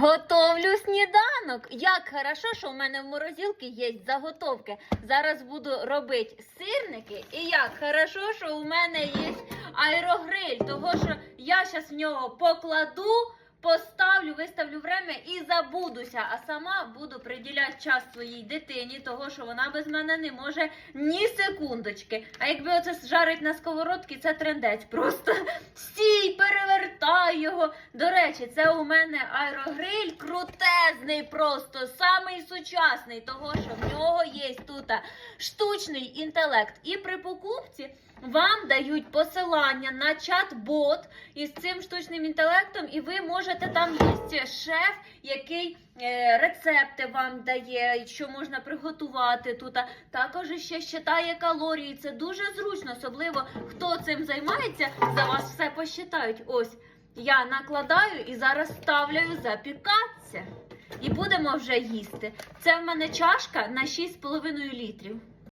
Готовлю сніданок. Як хорошо, що в мене в морозилці є заготовки. Зараз буду робити сирники. І як хорошо, що у мене є аерогриль, того що я зараз в нього покладу, поставлю, виставлю время і забудуся. А сама буду приділяти час своїй дитині, того що вона без мене не може ні секундочки. А якби оце жарить на сковородці, це трендець просто. Стій, перевертай його. До речі, це у мене аерогриль крутезний, просто самий сучасний, того що в нього є тут штучний інтелект. І при покупці вам дають посилання на чат-бот із цим штучним інтелектом, і ви можете там є шеф, який е, рецепти вам дає, що можна приготувати тут. Також ще считає калорії. Це дуже зручно, особливо хто цим займається, за вас все посчитають. Ось я накладаю і зараз ставляю запікатися. І будемо вже їсти. Це в мене чашка на 6,5 літрів.